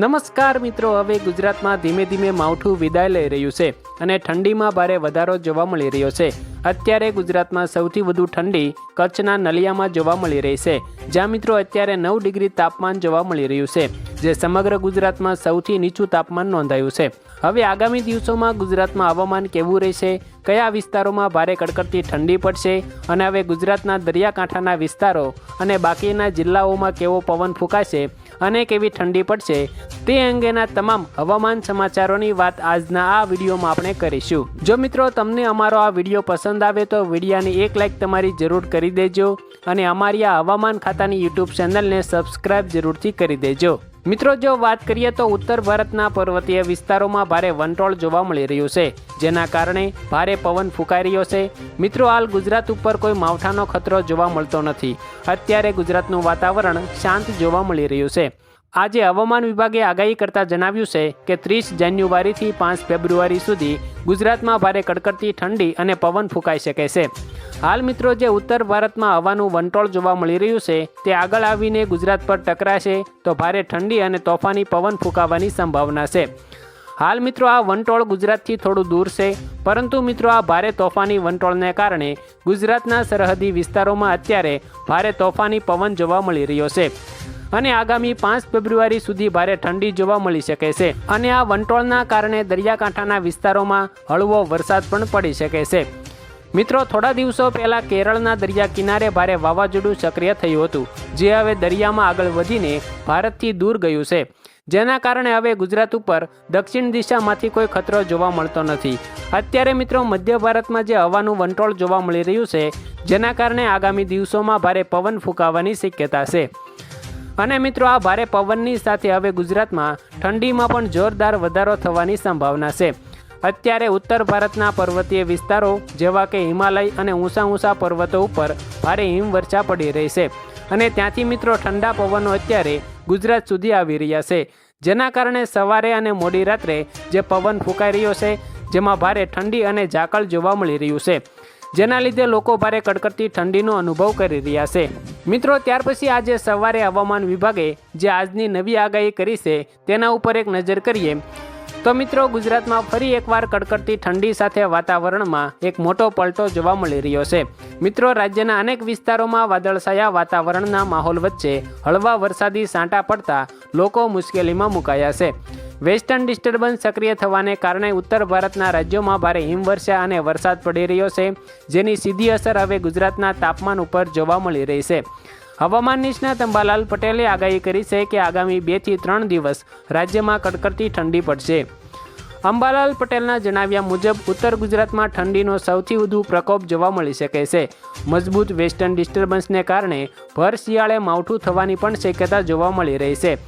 નમસ્કાર મિત્રો, હવે ગુજરાતમાં ધીમે ધીમે માવઠું વિદાય લઈ રહ્યું છે અને ઠંડીમાં ભારે વધારો જોવા મળી રહ્યો છે. અત્યારે ગુજરાતમાં સૌથી વધુ ઠંડી કચ્છના નલિયામાં જોવા મળી રહી છે. જ્યાં મિત્રો અત્યારે નવ ડિગ્રી તાપમાન જોવા મળી રહ્યું છે, જે સમગ્ર ગુજરાતમાં સૌથી નીચું તાપમાન નોંધાયું છે. હવે આગામી દિવસોમાં ગુજરાતમાં હવામાન કેવું રહેશે? કયા વિસ્તારોમાં ભારે કડકડતી ઠંડી પડશે? અને હવે ગુજરાતના દરિયાકાંઠાના વિસ્તારો અને બાકીના જિલ્લાઓમાં કેવો પવન ફૂંકાશે અને કેવી ઠંડી પડશે તે અંગેના તમામ હવામાન સમાચારોની વાત આજના આ વિડીયોમાં આપણે કરીશું. જો મિત્રો તમને અમારો આ વીડિયો પસંદ આવે તો વિડીયાની એક લાઈક તમારી જરૂર કરી દેજો અને અમારી આ હવામાન ખાતાની યુટ્યુબ ચેનલને સબસ્ક્રાઇબ જરૂરથી કરી દેજો. મિત્રો, જો વાત કરીએ તો ઉત્તર ભારતના પર્વતીય વિસ્તારોમાં ભારે વંટોળ જોવા મળી રહ્યું છે, જેના કારણે ભારે પવન ફૂંકાઈ રહ્યો છે. મિત્રો, હાલ ગુજરાત ઉપર કોઈ માવઠાનો ખતરો જોવા મળતો નથી. અત્યારે ગુજરાતનું વાતાવરણ શાંત જોવા મળી રહ્યું છે. આજે હવામાન વિભાગે આગાહી કરતા જણાવ્યું છે કે ત્રીસ જાન્યુઆરીથી પાંચ ફેબ્રુઆરી સુધી ગુજરાતમાં ભારે કડકડતી ઠંડી અને પવન ફૂંકાઈ શકે છે. હાલ મિત્રો જે ઉત્તર ભારતમાં હવાનું વંટોળ જોવા મળી રહ્યું છે, તે આગળ આવીને ગુજરાત પર ટકરાશે તો ભારે ઠંડી અને તોફાની પવન ફૂંકાવાની સંભાવના છે. હાલ મિત્રો આ વંટોળ ગુજરાતથી થોડું દૂર છે, પરંતુ મિત્રો આ ભારે તોફાની વંટોળને કારણે ગુજરાતના સરહદી વિસ્તારોમાં અત્યારે ભારે તોફાની પવન જોવા મળી રહ્યો છે. અને આગામી પાંચ ફેબ્રુઆરી સુધી ભારે ઠંડી જોવા મળી શકે છે. અને આ વંટોળના કારણે દરિયાકાંઠાના વિસ્તારોમાં હળવો વરસાદ પણ પડી શકે છે. મિત્રો, થોડા દિવસો પહેલા કેરળના દરિયા કિનારે ભારે વાવાઝોડું સક્રિય થયું હતું, જે હવે દરિયામાં આગળ વધીને ભારતથી દૂર ગયું છે. જેના કારણે હવે ગુજરાત ઉપર દક્ષિણ દિશામાંથી કોઈ ખતરો જોવા મળતો નથી. અત્યારે મિત્રો, મધ્ય ભારતમાં જે હવાનું વંટોળ જોવા મળી રહ્યું છે, જેના કારણે આગામી દિવસોમાં ભારે પવન ફૂંકાવાની શક્યતા છે. અને મિત્રો, આ ભારે પવનની સાથે હવે ગુજરાતમાં ઠંડીમાં પણ જોરદાર વધારો થવાની સંભાવના છે. અત્યારે ઉત્તર ભારતના પર્વતીય વિસ્તારો, જેવા કે હિમાલય અને ઊંચા ઊંચા પર્વતો ઉપર ભારે હિમવર્ષા પડી રહી છે. અને ત્યાંથી મિત્રો ઠંડા પવનો અત્યારે ગુજરાત સુધી આવી રહ્યા છે. જેના કારણે સવારે અને મોડી રાત્રે જે પવન ફૂંકાઈ રહ્યો છે, જેમાં ભારે ઠંડી અને ઝાકળ જોવા મળી રહ્યું છે. જેના લીધે લોકો ભારે કડકડતી ઠંડીનો અનુભવ કરી રહ્યા છે. મિત્રો, ત્યાર પછી આજે સવારે હવામાન વિભાગે જે આજની નવી આગાહી કરી છે, તેના ઉપર એક નજર કરીએ. તો મિત્રો, ગુજરાતમાં ફરી એકવાર કડકડતી ઠંડી સાથે વાતાવરણમાં એક મોટો પલટો જોવા મળી રહ્યો છે. મિત્રો, રાજ્યના અનેક વિસ્તારોમાં વાદળછાયા વાતાવરણના માહોલ વચ્ચે હળવા વરસાદી સાંટા પડતા લોકો મુશ્કેલીમાં મુકાયા છે. વેસ્ટર્ન ડિસ્ટર્બન્સ સક્રિય થવાને કારણે ઉત્તર ભારતના રાજ્યોમાં ભારે હિમવર્ષા અને વરસાદ પડી રહ્યો છે, જેની સીધી અસર હવે ગુજરાતના તાપમાન ઉપર જોવા મળી રહી છે. હવામાન નિષ્ણાત અંબાલાલ પટેલે આગાહી કરી છે કે આગામી બેથી ત્રણ દિવસ રાજ્યમાં કડકડતી ઠંડી પડશે. અંબાલાલ પટેલના જણાવ્યા મુજબ, ઉત્તર ગુજરાતમાં ઠંડીનો સૌથી વધુ પ્રકોપ જોવા મળી શકે છે. મજબૂત વેસ્ટર્ન ડિસ્ટર્બન્સને કારણે ભર શિયાળે માવઠું થવાની પણ શક્યતા જોવા મળી રહી છે.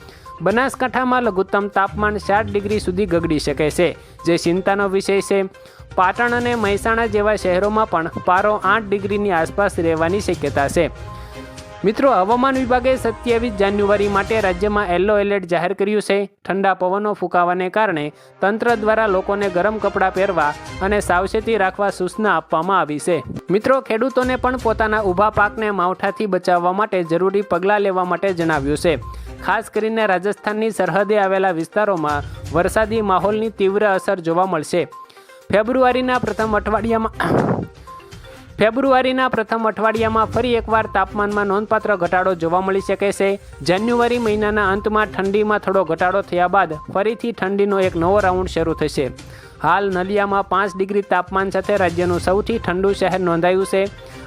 બનાસકાંઠામાં લઘુત્તમ તાપમાન સાત ડિગ્રી સુધી ગગડી શકે છે. જે ચિંતાનો વિષય છે. પાટણ અને મહેસાણા જેવા શહેરોમાં પણ પારો આઠ ડિગ્રીની આસપાસ રહેવાની શક્યતા છે. મિત્રો, હવામાન વિભાગે સત્યાવીસ જાન્યુઆરી માટે રાજ્યમાં યલો એલર્ટ જાહેર કર્યું છે. ઠંડા પવનો ફૂંકાવાને કારણે તંત્ર દ્વારા લોકોને ગરમ કપડાં પહેરવા અને સાવચેતી રાખવા સૂચના આપવામાં આવી છે. મિત્રો, ખેડૂતોને પણ પોતાના ઊભા પાકને માવઠાથી બચાવવા માટે જરૂરી પગલાં લેવા માટે જણાવ્યું છે. ખાસ કરીને રાજસ્થાનની સરહદે આવેલા વિસ્તારોમાં વરસાદી માહોલની તીવ્ર અસર જોવા મળશે. ફેબ્રુઆરીના પ્રથમ અઠવાડિયામાં ફેબ્રુઆરીના પ્રથમ અઠવાડિયામાં ફરી એકવાર તાપમાનમાં નોંધપાત્ર ઘટાડો જોવા મળી શકે છે. જાન્યુઆરી મહિનાના અંતમાં ઠંડીમાં થોડો ઘટાડો થયા બાદ ફરીથી ઠંડીનો એક નવો રાઉન્ડ શરૂ થશે. હાલ નલિયામાં પાંચ ડિગ્રી તાપમાન સાથે રાજ્યનું સૌથી ઠંડુ શહેર નોંધાયું છે.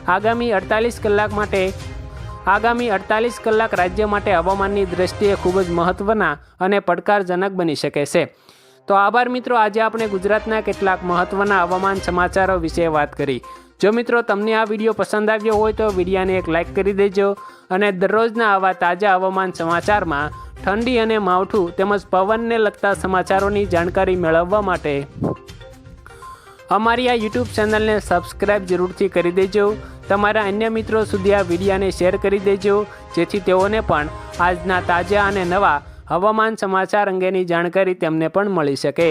આગામી અડતાલીસ કલાક માટે, આગામી અડતાલીસ કલાક રાજ્ય માટે હવામાનની દ્રષ્ટિએ ખૂબ જ મહત્ત્વના અને પડકારજનક બની શકે છે. તો આભાર મિત્રો, આજે આપણે ગુજરાતના કેટલાક મહત્ત્વના હવામાન સમાચારો વિશે વાત કરી. જો મિત્રો તમને આ વીડિયો પસંદ આવ્યો હોય તો વિડીયાને એક લાઇક કરી દેજો અને દરરોજના આવા તાજા હવામાન સમાચારમાં ઠંડી અને માવઠું તેમજ પવનને લગતા સમાચારોની જાણકારી મેળવવા માટે અમારી આ યુટ્યુબ ચેનલને સબસ્ક્રાઈબ જરૂરથી કરી દેજો. તમારા અન્ય મિત્રો સુધી આ વિડીયાને શેર કરી દેજો, જેથી તેઓને પણ આજના તાજા અને નવા હવામાન સમાચાર અંગેની જાણકારી તેમને પણ મળી શકે.